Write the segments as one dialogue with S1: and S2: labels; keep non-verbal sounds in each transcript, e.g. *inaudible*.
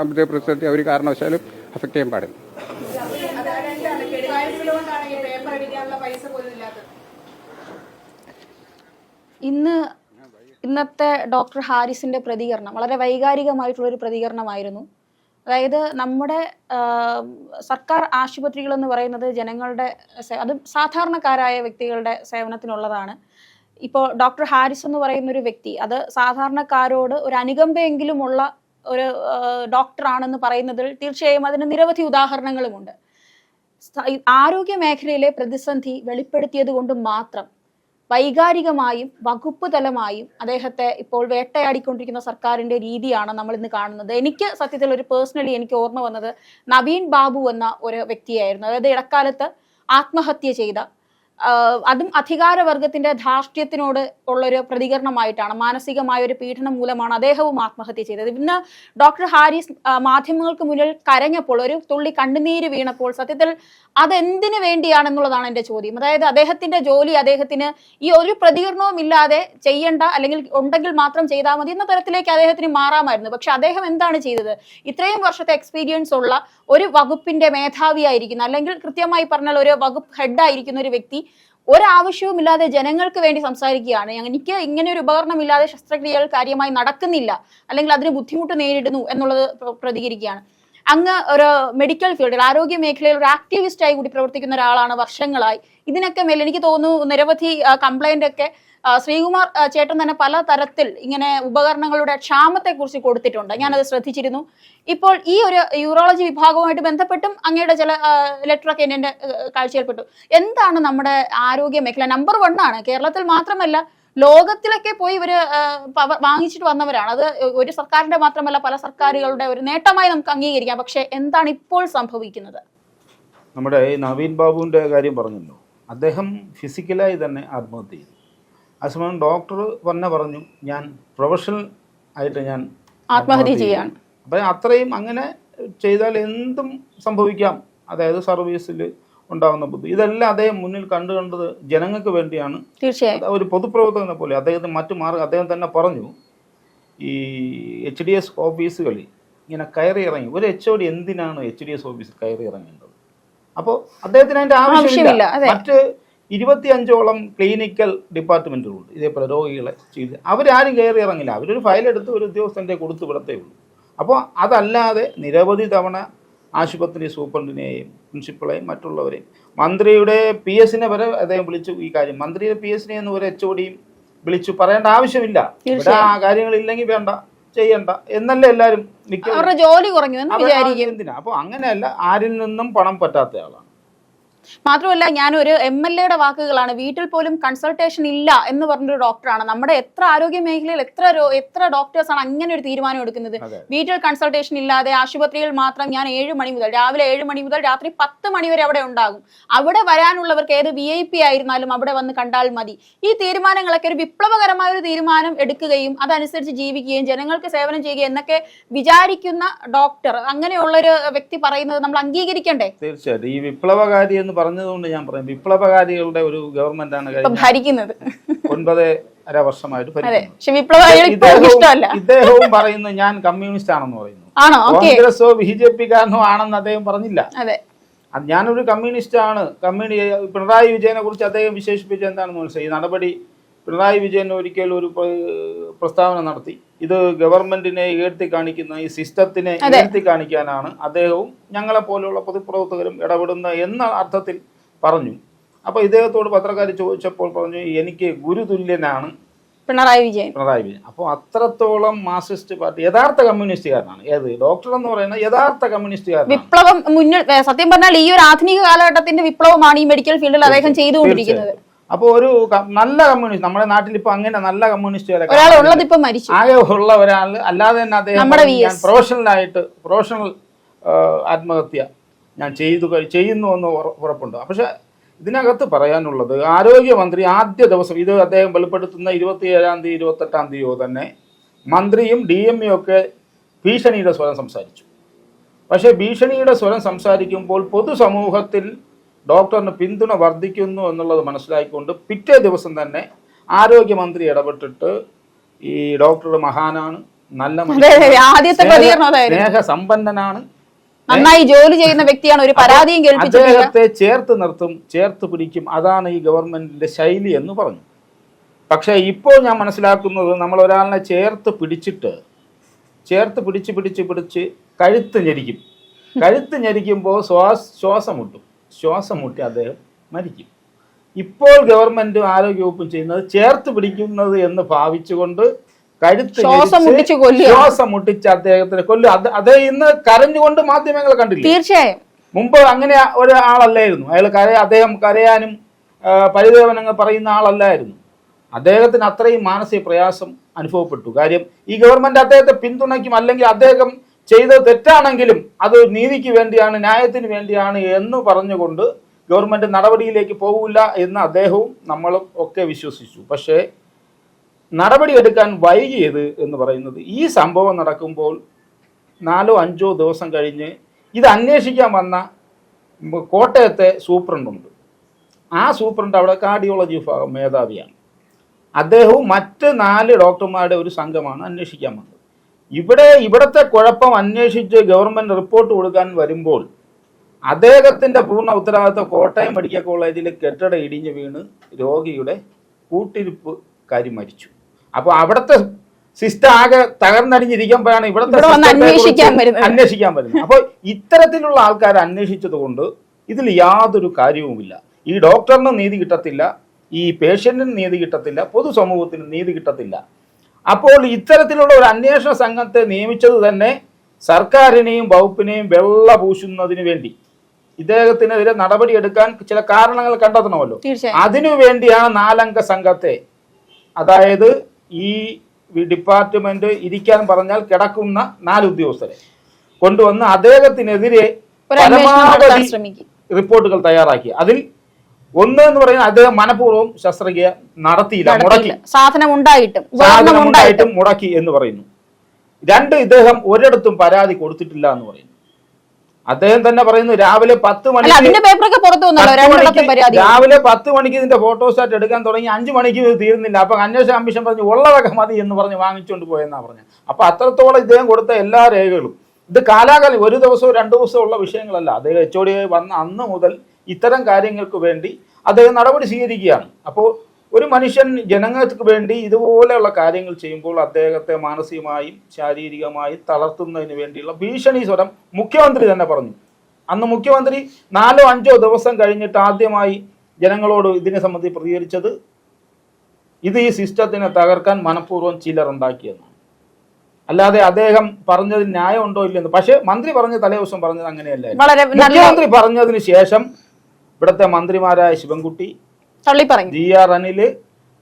S1: സാമ്പത്തിക പ്രതിസന്ധി ഒരു കാരണവശാലും അഫക്ട് ചെയ്യാൻ പാടില്ല.
S2: ഇന്ന് ഇന്നത്തെ ഡോക്ടർ ഹാരിസിന്റെ പ്രതികരണം വളരെ വൈകാരികമായിട്ടുള്ള ഒരു പ്രതികരണമായിരുന്നു. അതായത് നമ്മുടെ സർക്കാർ ആശുപത്രികൾ എന്ന് പറയുന്നത് ജനങ്ങളുടെ അത് സാധാരണക്കാരായ വ്യക്തികളുടെ സേവനത്തിനുള്ളതാണ്. ഇപ്പോൾ ഡോക്ടർ ഹാരിസ് എന്ന് പറയുന്ന ഒരു വ്യക്തി അത് സാധാരണക്കാരോട് ഒരു അനുകമ്പയെങ്കിലുമുള്ള ഒരു ഡോക്ടറാണെന്ന് പറയുന്നതിൽ തീർച്ചയായും അതിന് നിരവധി ഉദാഹരണങ്ങളുമുണ്ട്. ആരോഗ്യ മേഖലയിലെ പ്രതിസന്ധി വെളിപ്പെടുത്തിയത് കൊണ്ട് മാത്രം വൈകാരികമായും വകുപ്പ് തലമായും അദ്ദേഹത്തെ ഇപ്പോൾ വേട്ടയാടിക്കൊണ്ടിരിക്കുന്ന സർക്കാരിന്റെ രീതിയാണ് നമ്മൾ ഇന്ന് കാണുന്നത്. എനിക്ക് സത്യത്തിൽ ഒരു പേഴ്സണലി എനിക്ക് ഓർമ്മ വന്നത് നവീൻ ബാബു എന്ന ഒരു വ്യക്തിയായിരുന്നു. അതായത് ഇടക്കാലത്ത് ആത്മഹത്യ ചെയ്ത അതും അധികാരവർഗത്തിന്റെ ധാർഷ്ട്യത്തിനോട് ഉള്ളൊരു പ്രതികരണമായിട്ടാണ് മാനസികമായ ഒരു പീഡനം മൂലമാണ് അദ്ദേഹവും ആത്മഹത്യ ചെയ്തത്. ഇന്ന് ഡോക്ടർ ഹാരിസ് മാധ്യമങ്ങൾക്ക് മുന്നിൽ കരഞ്ഞപ്പോൾ ഒരു തുള്ളി കണ്ണുനീര് വീണപ്പോൾ സത്യത്തിൽ അതെന്തിനു വേണ്ടിയാണെന്നുള്ളതാണ് എന്റെ ചോദ്യം. അതായത് അദ്ദേഹത്തിന്റെ ജോലി അദ്ദേഹത്തിന് ഈ ഒരു പ്രതികരണവും ഇല്ലാതെ ചെയ്യേണ്ട അല്ലെങ്കിൽ ഉണ്ടെങ്കിൽ മാത്രം ചെയ്താൽ മതി എന്ന തരത്തിലേക്ക് അദ്ദേഹത്തിന് മാറാമായിരുന്നു. പക്ഷെ അദ്ദേഹം എന്താണ് ചെയ്തത്? ഇത്രയും വർഷത്തെ എക്സ്പീരിയൻസ് ഉള്ള ഒരു വകുപ്പിന്റെ മേധാവിയായിരിക്കുന്ന അല്ലെങ്കിൽ കൃത്യമായി പറഞ്ഞാൽ ഒരു വകുപ്പ് ഹെഡായിരിക്കുന്ന ഒരു വ്യക്തി ഒരാവശ്യവുമില്ലാതെ ജനങ്ങൾക്ക് വേണ്ടി സംസാരിക്കുകയാണ്. എനിക്ക് ഇങ്ങനെ ഒരു ഉപകരണം ഇല്ലാതെ ശസ്ത്രക്രിയകൾ കാര്യമായി നടക്കുന്നില്ല. അല്ലെങ്കിൽ അതിന് ബുദ്ധിമുട്ട് നേരിടുന്നു എന്നുള്ളത് പ്ര- പ്രതികരിക്കുകയാണ്. അങ്ങ് ഒരു മെഡിക്കൽ ഫീൽഡിൽ ആരോഗ്യ മേഖലയിൽ ഒരു ആക്ടിവിസ്റ്റ് ആയി കൂടി പ്രവർത്തിക്കുന്ന ഒരാളാണ് വർഷങ്ങളായി. ഇതിനൊക്കെ മേൽ എനിക്ക് തോന്നുന്നു നിരവധി കംപ്ലൈന്റ് ഒക്കെ ശ്രീകുമാർ ചേട്ടൻ തന്നെ പല തരത്തിൽ ഇങ്ങനെ ഉപകരണങ്ങളുടെ ക്ഷാമത്തെ കുറിച്ച് കൊടുത്തിട്ടുണ്ട്. ഞാനത് ശ്രദ്ധിച്ചിരുന്നു. ഇപ്പോൾ ഈ ഒരു യൂറോളജി വിഭാഗവുമായിട്ട് ബന്ധപ്പെട്ടും അങ്ങയുടെ ചില ലെറ്റർ ഒക്കെ എന്നെ കാഴ്ചയിൽപ്പെട്ടു. എന്താണ് നമ്മുടെ ആരോഗ്യ മേഖല? നമ്പർ വൺ ആണ്. കേരളത്തിൽ മാത്രമല്ല ലോകത്തിലൊക്കെ പോയി ഇവർ വാങ്ങിച്ചിട്ട് വന്നവരാണ്. അത് ഒരു സർക്കാരിന്റെ മാത്രമല്ല പല സർക്കാരുകളുടെ ഒരു നേട്ടമായി നമുക്ക് അംഗീകരിക്കാം. പക്ഷെ എന്താണ് ഇപ്പോൾ സംഭവിക്കുന്നത്?
S3: നമ്മുടെ നവീൻ ബാബുവിന്റെ കാര്യം പറഞ്ഞല്ലോ. അദ്ദേഹം ഫിസിക്കലായി തന്നെ ആത്മഹത്യ ചെയ്തു. അതേസമയം ഡോക്ടർ തന്നെ പറഞ്ഞു ഞാൻ പ്രൊഫഷണൽ ആയിട്ട് ഞാൻ
S2: ആത്മഹത്യ ചെയ്യാണ്.
S3: അപ്പം അത്രയും അങ്ങനെ ചെയ്താൽ എന്തും സംഭവിക്കാം. അതായത് സർവീസിൽ ഉണ്ടാകുന്ന ബുദ്ധി. ഇതെല്ലാം അദ്ദേഹം മുന്നിൽ കണ്ടു കണ്ടത് ജനങ്ങൾക്ക് വേണ്ടിയാണ്.
S2: തീർച്ചയായും.
S3: ഒരു പൊതുപ്രവർത്തകനെ പോലെ അദ്ദേഹത്തിന് മറ്റു മാർഗം അദ്ദേഹം തന്നെ പറഞ്ഞു ഈ എച്ച് ഡി എസ് ഓഫീസുകളിൽ ഇങ്ങനെ കയറി ഇറങ്ങി ഒരു എച്ച് ഒ ഡി എന്തിനാണ് എച്ച് ഡി എസ് ഓഫീസിൽ കയറി ഇറങ്ങേണ്ടത്? അപ്പോൾ അദ്ദേഹത്തിന് അതിന്റെ
S2: ആവശ്യമില്ല,
S3: മറ്റ് ഇരുപത്തിയഞ്ചോളം ക്ലിനിക്കൽ ഡിപ്പാർട്ട്മെന്റുകളുണ്ട് ഇതേപോലെ രോഗികളെ ചെയ്ത് അവരാരും കയറി ഇറങ്ങില്ല. അവരൊരു ഫയലെടുത്ത് ഒരു ഉദ്യോഗസ്ഥന്റെ കൊടുത്തു വിടത്തേ ഉള്ളൂ. അപ്പോൾ അതല്ലാതെ നിരവധി തവണ ആശുപത്രി സൂപ്രണ്ടിനെയും പ്രിൻസിപ്പളെയും മറ്റുള്ളവരെയും മന്ത്രിയുടെ പി എസിനെ വരെ അദ്ദേഹം വിളിച്ചു ഈ കാര്യം. മന്ത്രിയുടെ പി എസിനെ എന്ന് ഒരു എച്ച് ഒടിയും വിളിച്ചു പറയേണ്ട ആവശ്യമില്ല. ഇവിടെ ആ കാര്യങ്ങളില്ലെങ്കിൽ വേണ്ട. ചെയ്യണ്ട. എന്നല്ലേ എല്ലാരും
S2: അവരുടെ ജോലി കുറഞ്ഞു എന്ന്
S3: അവർ
S2: വിചാരിക്കും.
S3: എന്തിനാ? അപ്പൊ അങ്ങനെയല്ല ആരിൽ നിന്നും പണം പറ്റാത്ത
S2: മാത്രമല്ല ഞാനൊരു എം എൽ എയുടെ വാക്കുകളാണ് വീട്ടിൽ പോലും കൺസൾട്ടേഷൻ ഇല്ല എന്ന് പറഞ്ഞൊരു ഡോക്ടറാണ് നമ്മുടെ എത്ര ആരോഗ്യ മേഖലയിൽ എത്ര എത്ര ഡോക്ടേഴ്സാണ് അങ്ങനെ ഒരു തീരുമാനം എടുക്കുന്നത്? വീട്ടിൽ കൺസൾട്ടേഷൻ ഇല്ലാതെ ആശുപത്രിയിൽ മാത്രം ഞാൻ ഏഴ് മണി മുതൽ രാവിലെ ഏഴ് മണി മുതൽ രാത്രി പത്ത് മണി വരെ അവിടെ ഉണ്ടാകും. അവിടെ വരാനുള്ളവർക്ക് ഏത് വി ഐ പി ആയിരുന്നാലും അവിടെ വന്ന് കണ്ടാൽ മതി. ഈ തീരുമാനങ്ങളൊക്കെ ഒരു വിപ്ലവകരമായ ഒരു തീരുമാനം എടുക്കുകയും അതനുസരിച്ച് ജീവിക്കുകയും ജനങ്ങൾക്ക് സേവനം ചെയ്യുകയും എന്നൊക്കെ വിചാരിക്കുന്ന ഡോക്ടർ അങ്ങനെയുള്ളൊരു വ്യക്തി പറയുന്നത് നമ്മൾ അംഗീകരിക്കണ്ടേ?
S3: തീർച്ചയായിട്ടും. ഈ വിപ്ലവകാരി എന്ന് പറഞ്ഞതുകൊണ്ട് ഞാൻ പറയും. വിപ്ലവകാരികളുടെ ഒരു
S2: ഗവൺമെന്റ്
S3: ആണ്
S2: ഭരിക്കുന്നത്.
S3: ഒൻപത് അര വർഷമായിട്ട് ഭരിക്കുന്നത് ഇദ്ദേഹവും- പറയുന്നു ഞാൻ കമ്മ്യൂണിസ്റ്റ് ആണെന്ന് പറയുന്നു. കോൺഗ്രസോ ബി ജെ പി കാരനോ ആണെന്ന് അദ്ദേഹം പറഞ്ഞില്ല. ഞാനൊരു കമ്മ്യൂണിസ്റ്റ് ആണ്. കമ്മ്യൂണി പിണറായി വിജയനെ കുറിച്ച് അദ്ദേഹം വിശേഷിപ്പിച്ച എന്താണെന്ന് മനസ്സിലായി? ഈ നടപടി പിണറായി വിജയൻ ഒരിക്കൽ ഒരു പ്രസ്താവന നടത്തി. ഇത് ഗവൺമെന്റിനെ ഉയർത്തി കാണിക്കുന്ന ഈ സിസ്റ്റത്തിനെ. ഉയർത്തി കാണിക്കാനാണ് അദ്ദേഹവും ഞങ്ങളെ പോലെയുള്ള പൊതുപ്രവർത്തകരും ഇടപെടുന്ന എന്ന അർത്ഥത്തിൽ പറഞ്ഞു. അപ്പോൾ ഇദ്ദേഹത്തോട് പത്രക്കാർ ചോദിച്ചപ്പോൾ പറഞ്ഞു എനിക്ക് ഗുരുതുല്യനാണ്
S2: പിണറായി വിജയൻ.
S3: പിണറായി വിജയൻ. അപ്പോൾ അത്രത്തോളം മാർക്സിസ്റ്റ് പാർട്ടി യഥാർത്ഥ കമ്മ്യൂണിസ്റ്റുകാരനാണ്. ഏത്? ഡോക്ടർ എന്ന് പറയുന്ന യഥാർത്ഥ കമ്മ്യൂണിസ്റ്റുകാരൻ
S2: വിപ്ലവം മുന്നിൽ സത്യം പറഞ്ഞാൽ ഈ ഒരു ആധുനിക കാലഘട്ടത്തിന്റെ വിപ്ലവമാണ് ഈ മെഡിക്കൽ ഫീൽഡിൽ അദ്ദേഹം ചെയ്തുകൊണ്ടിരിക്കുന്നത്.
S3: അപ്പോൾ ഒരു നല്ല കമ്മ്യൂണിസ്റ്റ് നമ്മുടെ നാട്ടിൽ ഇപ്പൊ അങ്ങനെ നല്ല
S2: മരിച്ചു.
S3: ആകെ ഉള്ള ഒരാൾ അല്ലാതെ തന്നെ അദ്ദേഹം
S2: പ്രൊഫഷണൽ
S3: ഞാൻ പ്രൊഫഷണലായിട്ട് പ്രൊഫഷണൽ ആത്മഹത്യ ഞാൻ ചെയ്തു ചെയ്യുന്നു എന്ന് ഉറ- ഉറപ്പുണ്ട്. പക്ഷെ ഇതിനകത്ത് പറയാനുള്ളത് ആരോഗ്യമന്ത്രി ആദ്യ ദിവസം ഇത് അദ്ദേഹം വെളിപ്പെടുത്തുന്ന ഇരുപത്തിയേഴാം തീയതി ഇരുപത്തെട്ടാം തീയതിയോ തന്നെ മന്ത്രിയും ഡി എം ഒക്കെ ഭീഷണിയുടെ സ്വരം സംസാരിച്ചു. പക്ഷേ ഭീഷണിയുടെ സ്വരം സംസാരിക്കുമ്പോൾ പൊതുസമൂഹത്തിൽ ഡോക്ടറിന് പിന്തുണ വർദ്ധിക്കുന്നു എന്നുള്ളത് മനസ്സിലാക്കിക്കൊണ്ട് പിറ്റേ ദിവസം തന്നെ ആരോഗ്യമന്ത്രി ഇടപെട്ടിട്ട് ഈ ഡോക്ടർ മഹാനാണ്. നല്ല സ്നേഹസമ്പന്നനാണ്.
S2: നന്നായി ജോലി ചെയ്യുന്ന വ്യക്തിയാണ്. ഒരു പരാതിയും
S3: അദ്ദേഹത്തെ ചേർത്ത് നിർത്തും ചേർത്ത് പിടിക്കും. അതാണ് ഈ ഗവൺമെന്റിന്റെ ശൈലി എന്ന് പറഞ്ഞു. പക്ഷേ ഇപ്പോൾ ഞാൻ മനസ്സിലാക്കുന്നത് നമ്മൾ ഒരാളിനെ ചേർത്ത് പിടിച്ചിട്ട് ചേർത്ത് പിടിച്ച് പിടിച്ച് പിടിച്ച് കഴുത്ത് ഞെരിക്കും. കഴുത്ത് ഞെരിക്കുമ്പോൾ ശ്വാസ ശ്വാസം മുട്ടും. ശ്വാസം മുട്ടി അദ്ദേഹം മരിക്കും. ഇപ്പോൾ ഗവൺമെന്റും ആരോഗ്യവകുപ്പും ചെയ്യുന്നത് ചേർത്ത് പിടിക്കുന്നത് എന്ന് ഭാവിച്ചുകൊണ്ട് കഴുത്ത്
S2: ശ്വാസം മുട്ടിച്ച്.
S3: ശ്വാസം മുട്ടിച്ച് അദ്ദേഹത്തിന് കൊല്ലു അത് അത് ഇന്ന് കരഞ്ഞുകൊണ്ട് മാധ്യമങ്ങൾ കണ്ടില്ല?
S2: തീർച്ചയായും.
S3: മുമ്പ് അങ്ങനെ ഒരാളല്ലായിരുന്നു. അയാൾ കര അദ്ദേഹം കരയാനും പരിദേവനങ്ങൾ പറയുന്ന ആളല്ലായിരുന്നു. അദ്ദേഹത്തിന് അത്രയും മാനസിക പ്രയാസം അനുഭവപ്പെട്ടു. കാര്യം ഈ ഗവൺമെന്റ് അദ്ദേഹത്തെ പിന്തുണയ്ക്കും അല്ലെങ്കിൽ അദ്ദേഹം ചെയ്തത് തെറ്റാണെങ്കിലും അത് നീതിക്ക് വേണ്ടിയാണ് ന്യായത്തിന് വേണ്ടിയാണ് എന്ന് പറഞ്ഞുകൊണ്ട് ഗവൺമെന്റ് നടപടിയിലേക്ക് പോകില്ല എന്ന് അദ്ദേഹവും നമ്മളും ഒക്കെ വിശ്വസിച്ചു. പക്ഷേ നടപടി എടുക്കാൻ വൈകിയത് എന്ന് പറയുന്നത് ഈ സംഭവം നടക്കുമ്പോൾ നാലോ അഞ്ചോ ദിവസം കഴിഞ്ഞ് ഇത് അന്വേഷിക്കാൻ വന്ന കോട്ടയത്തെ സൂപ്രണ്ടുണ്ട്. ആ സൂപ്രണ്ട് അവിടെ കാർഡിയോളജി വിഭാഗം മേധാവിയാണ്. അദ്ദേഹവും മറ്റ് നാല് ഡോക്ടർമാരുടെ ഒരു സംഘമാണ് അന്വേഷിക്കാൻ വന്നത്. ഇവിടെ ഇവിടുത്തെ കുഴപ്പം അന്വേഷിച്ച് ഗവൺമെന്റ് റിപ്പോർട്ട് കൊടുക്കാൻ വരുമ്പോൾ അദ്ദേഹത്തിന്റെ പൂർണ ഉത്തരവാദിത്വം കോട്ടയം മെഡിക്കൽ കോളേജിൽ കെട്ടിട ഇടിഞ്ഞു വീണ് രോഗിയുടെ കൂട്ടിരിപ്പ് കാര്യം മരിച്ചു. അപ്പോൾ അവിടുത്തെ സിസ്റ്റം ആകെ തകർന്നടിഞ്ഞിരിക്കുമ്പോഴാണ് ഇവിടുത്തെ.
S2: അന്വേഷിക്കാൻ വരുന്നത്.
S3: അപ്പോൾ ഇത്തരത്തിലുള്ള ആൾക്കാർ അന്വേഷിച്ചത് കൊണ്ട് ഇതിൽ യാതൊരു കാര്യവുമില്ല. ഈ ഡോക്ടറിന് നീതി കിട്ടത്തില്ല ഈ പേഷ്യന്റിന് നീതി കിട്ടത്തില്ല പൊതുസമൂഹത്തിന് നീതി കിട്ടത്തില്ല. അപ്പോൾ ഇത്തരത്തിലുള്ള ഒരു അന്വേഷണ സംഘത്തെ നിയമിച്ചത് തന്നെ സർക്കാരിനെയും വകുപ്പിനെയും വെള്ള പൂശുന്നതിന് വേണ്ടി. ഇദ്ദേഹത്തിനെതിരെ നടപടിയെടുക്കാൻ ചില കാരണങ്ങൾ കണ്ടെത്തണമല്ലോ. അതിനു വേണ്ടിയാണ് നാലംഗ സംഘത്തെ. അതായത് ഈ ഡിപ്പാർട്ട്മെന്റ് ഇരിക്കാൻ പറഞ്ഞാൽ കിടക്കുന്ന നാല് ഉദ്യോഗസ്ഥരെ കൊണ്ടുവന്ന് അദ്ദേഹത്തിനെതിരെ പരമാവധി റിപ്പോർട്ടുകൾ തയ്യാറാക്കി. അതിൽ ഒന്ന് എന്ന് പറയുന്നത് അദ്ദേഹം മനഃപൂർവം ശസ്ത്രക്രിയ നടത്തിയില്ല മുടക്കി.
S2: സാധനം ഉണ്ടായിട്ടും
S3: സാധനം
S2: ഉണ്ടായിട്ടും
S3: മുടക്കി എന്ന് പറയുന്നു. രണ്ട് ഇദ്ദേഹം ഒരിടത്തും പരാതി കൊടുത്തിട്ടില്ല എന്ന് പറയുന്നു. അദ്ദേഹം തന്നെ പറയുന്നു രാവിലെ പത്ത്
S2: മണി
S3: രാവിലെ പത്ത് മണിക്ക് ഇതിന്റെ ഫോട്ടോസ്റ്റാറ്റ് എടുക്കാൻ തുടങ്ങി അഞ്ചു മണിക്ക് ഇത് തീരുന്നില്ല അപ്പൊ അന്വേഷണ കമ്മീഷൻ പറഞ്ഞു ഉള്ളതൊക്കെ മതി എന്ന് പറഞ്ഞ് വാങ്ങിച്ചുകൊണ്ട് പോയെന്നാ പറഞ്ഞത്. അപ്പൊ അത്രത്തോളം ഇദ്ദേഹം കൊടുത്ത എല്ലാ രേഖകളും. ഇത് കാലാകാലം ഒരു ദിവസവും രണ്ടു ദിവസവും ഉള്ള വിഷയങ്ങളല്ല. അദ്ദേഹം എച്ച് ഒ ഡി വന്ന അന്ന് മുതൽ ഇത്തരം കാര്യങ്ങൾക്ക് വേണ്ടി അദ്ദേഹം നടപടി സ്വീകരിക്കുകയാണ്. അപ്പോൾ ഒരു മനുഷ്യൻ ജനങ്ങൾക്ക് വേണ്ടി ഇതുപോലെയുള്ള കാര്യങ്ങൾ ചെയ്യുമ്പോൾ അദ്ദേഹത്തെ മാനസികമായും ശാരീരികമായും തളർത്തുന്നതിന് വേണ്ടിയുള്ള ഭീഷണി സ്വരം മുഖ്യമന്ത്രി തന്നെ പറഞ്ഞു. അന്ന് മുഖ്യമന്ത്രി നാലോ അഞ്ചോ ദിവസം കഴിഞ്ഞിട്ട് ആദ്യമായി ജനങ്ങളോട് ഇതിനെ സംബന്ധിച്ച് പ്രതികരിച്ചത് ഇത് ഈ സിസ്റ്റത്തിനെ തകർക്കാൻ മനഃപൂർവം ചിലർ ഉണ്ടാക്കിയെന്നാണ്. അല്ലാതെ അദ്ദേഹം പറഞ്ഞതിന് ന്യായം ഉണ്ടോ ഇല്ലെന്ന് പക്ഷേ മന്ത്രി പറഞ്ഞ തലേ ദിവസം പറഞ്ഞത് അങ്ങനെയല്ല മുഖ്യമന്ത്രി പറഞ്ഞതിന് ശേഷം ഇവിടുത്തെ മന്ത്രിമാരായ ശിവൻകുട്ടി ജി ആർ അനിൽ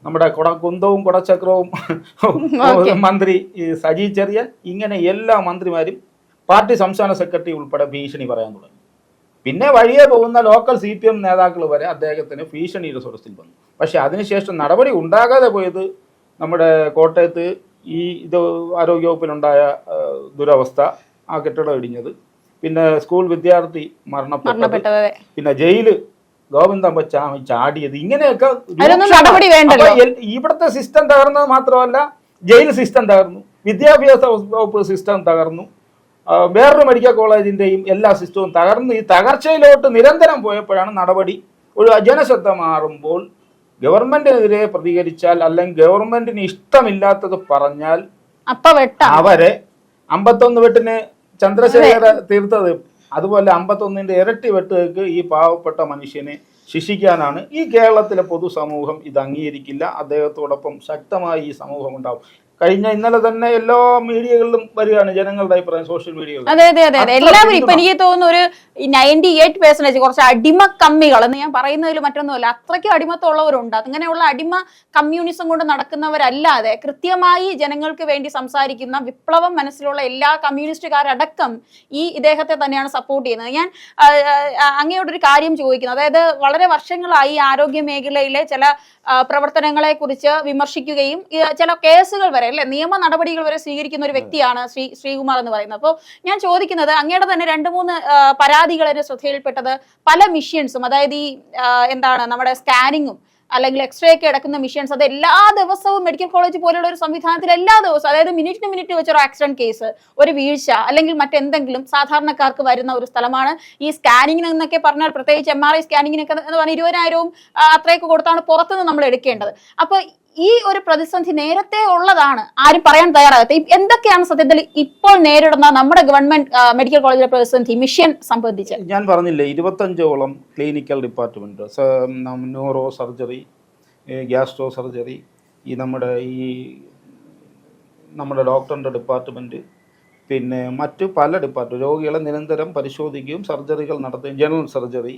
S3: നമ്മുടെ കുട കുന്തവും കുടച്ചക്രവും മന്ത്രി സജി ചെറിയൻ ഇങ്ങനെ എല്ലാ മന്ത്രിമാരും പാർട്ടി സംസ്ഥാന സെക്രട്ടറി ഉൾപ്പെടെ ഭീഷണി പറയാൻ തുടങ്ങി. പിന്നെ വഴിയെ പോകുന്ന ലോക്കൽ സി പി എം നേതാക്കൾ വരെ അദ്ദേഹത്തിന് ഭീഷണിയുടെ സ്വരത്തിൽ വന്നു. പക്ഷെ അതിനുശേഷം നടപടി ഉണ്ടാകാതെ പോയത് നമ്മുടെ കോട്ടയത്ത് ഈ ഇത് ആരോഗ്യവകുപ്പിനുണ്ടായ ദുരവസ്ഥ ആ കെട്ടിടം ഇടിഞ്ഞത് പിന്നെ സ്കൂൾ വിദ്യാർത്ഥി മരണപ്പെട്ടത്. പിന്നെ ജയിൽ ഗോവിന്ദൻ ചാമി ചാടിയത്. ഇങ്ങനെയൊക്കെ ഇവിടുത്തെ സിസ്റ്റം തകർന്നത് മാത്രമല്ല ജയിൽ സിസ്റ്റം തകർന്നു. വിദ്യാഭ്യാസ വകുപ്പ് സിസ്റ്റം തകർന്നു. വേറൊരു മെഡിക്കൽ കോളേജിന്റെയും എല്ലാ സിസ്റ്റവും തകർന്നു. ഈ തകർച്ചയിലോട്ട് നിരന്തരം പോയപ്പോഴാണ് നടപടി. ഒരു അജനശ്രദ്ധ മാറുമ്പോൾ ഗവൺമെന്റിനെതിരെ പ്രതികരിച്ചാൽ അല്ലെങ്കിൽ ഗവൺമെന്റിന് ഇഷ്ടമില്ലാത്തത് പറഞ്ഞാൽ അവരെ അമ്പത്തൊന്ന് വെട്ടിന് ചന്ദ്രശേഖര തീർത്തത്. അതുപോലെ അമ്പത്തൊന്നിന്റെ ഇരട്ടി വെട്ടുകൾക്ക് ഈ പാവപ്പെട്ട മനുഷ്യനെ ശിക്ഷിക്കാനാണ് ഈ കേരളത്തിലെ പൊതുസമൂഹം ഇത് അംഗീകരിക്കില്ല. അദ്ദേഹത്തോടൊപ്പം ശക്തമായി ഈ സമൂഹം ഉണ്ടാവും കഴിഞ്ഞ ഇന്നലെ തന്നെ എല്ലാ മീഡിയകളിലും വരികയാണ് ജനങ്ങളുടെ അഭിപ്രായം സോഷ്യൽ മീഡിയകളിൽ
S2: അതെ അതെ അതെ. എല്ലാവരും ഇപ്പൊ. എനിക്ക് തോന്നുന്നു ഒരു നയന്റി എയ്റ്റ് പെർസെന്റേജ് കുറച്ച് അടിമ കമ്മികൾ എന്ന് ഞാൻ പറയുന്നതിൽ മറ്റൊന്നുമല്ല അത്രയ്ക്കും അടിമത്തമുള്ളവരുണ്ട്. അങ്ങനെയുള്ള അടിമ കമ്മ്യൂണിസം കൊണ്ട് നടക്കുന്നവരല്ലാതെ കൃത്യമായി ജനങ്ങൾക്ക് വേണ്ടി സംസാരിക്കുന്ന വിപ്ലവം മനസ്സിലുള്ള എല്ലാ കമ്മ്യൂണിസ്റ്റുകാരടക്കം ഈ ഇദ്ദേഹത്തെ തന്നെയാണ് സപ്പോർട്ട് ചെയ്യുന്നത്. ഞാൻ അങ്ങയോടൊരു കാര്യം ചോദിക്കുന്നത് അതായത് വളരെ വർഷങ്ങളായി ആരോഗ്യ മേഖലയിലെ ചില പ്രവർത്തനങ്ങളെ കുറിച്ച് വിമർശിക്കുകയും ചില കേസുകൾ വരെ അല്ലെ? നിയമ നടപടികൾ വരെ സ്വീകരിക്കുന്ന ഒരു വ്യക്തിയാണ് ശ്രീ ശ്രീകുമാർ എന്ന് പറയുന്നത്. അപ്പോൾ ഞാൻ ചോദിക്കുന്നത് അങ്ങയുടെ തന്നെ രണ്ട് മൂന്ന് പരാതികൾ എന്റെ ശ്രദ്ധയിൽപ്പെട്ടത് പല മിഷ്യൻസും അതായത് ഈ എന്താണ് നമ്മുടെ സ്കാനിങ്ങും അല്ലെങ്കിൽ എക്സ്റേ ഒക്കെ എടുക്കുന്ന മെഷീൻസ് അത് എല്ലാ ദിവസവും മെഡിക്കൽ കോളേജ് പോലുള്ള ഒരു സംവിധാനത്തിൽ എല്ലാ ദിവസവും അതായത് മിനിറ്റിന് മിനിറ്റ് വെച്ചൊരു ആക്സിഡന്റ് കേസ് ഒരു വീഴ്ച അല്ലെങ്കിൽ മറ്റെന്തെങ്കിലും സാധാരണക്കാർക്ക് വരുന്ന ഒരു സ്ഥലമാണ്. ഈ സ്കാനിങ്ങിന് എന്നൊക്കെ പറഞ്ഞാൽ പ്രത്യേകിച്ച് എം ആർ ഐ സ്കാനിങ്ങിനൊക്കെ എന്ന് പറഞ്ഞാൽ ഇരുപതിനായിരവും അത്രയൊക്കെ കൊടുത്താണ് പുറത്തുനിന്ന് നമ്മൾ എടുക്കേണ്ടത്. അപ്പൊ ഈ ഒരു പ്രതിസന്ധി നേരത്തെ ഉള്ളതാണ്. ആരും പറയാൻ തയ്യാറാകാത്ത. എന്തൊക്കെയാണ് സത്യത്തിൽ ഇപ്പോൾ നേരിടുന്ന നമ്മുടെ ഗവൺമെന്റ് മെഡിക്കൽ കോളേജിലെ പ്രതിസന്ധി മിഷൻ സംബന്ധിച്ച്?
S3: ഞാൻ പറഞ്ഞില്ലേ ഇരുപത്തഞ്ചോളം clinical department neuro surgery gastro surgery ഈ നമ്മുടെ ഈ നമ്മുടെ ഡോക്ടറിന്റെ ഡിപ്പാർട്ട്മെന്റ് പിന്നെ മറ്റു പല ഡിപ്പാർട്ട്മെന്റ് രോഗികളെ നിരന്തരം പരിശോധിക്കുകയും സർജറികൾ നടത്തുകയും ജനറൽ സർജറി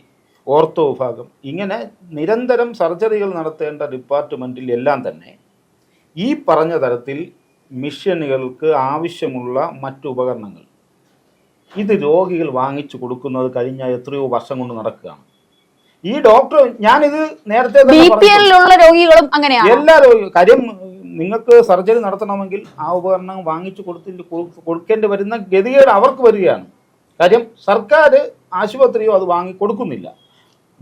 S3: ഓർത്തോ വിഭാഗം ഇങ്ങനെ നിരന്തരം സർജറികൾ നടത്തേണ്ട ഡിപ്പാർട്ട്മെന്റിൽ എല്ലാം തന്നെ ഈ പറഞ്ഞ തരത്തിൽ മിഷനുകൾക്ക് ആവശ്യമുള്ള മറ്റു ഉപകരണങ്ങൾ. ഇത് രോഗികൾ വാങ്ങിച്ചു കൊടുക്കുന്നത് കഴിഞ്ഞ എത്രയോ വർഷം കൊണ്ട് നടക്കുകയാണ്. ഈ ഡോക്ടർ ഞാനിത് നേരത്തെ
S2: രോഗികളും അങ്ങനെയാണ്?
S3: എല്ലാ രോഗികളും. കാര്യം നിങ്ങൾക്ക് സർജറി നടത്തണമെങ്കിൽ ആ ഉപകരണം വാങ്ങിച്ചു കൊടുത്തി കൊടു- കൊടുക്കേണ്ടി വരുന്ന ഗതികേട് അവർക്ക് വരികയാണ്. കാര്യം സർക്കാർ ആശുപത്രിയോ അത് വാങ്ങി കൊടുക്കുന്നില്ല.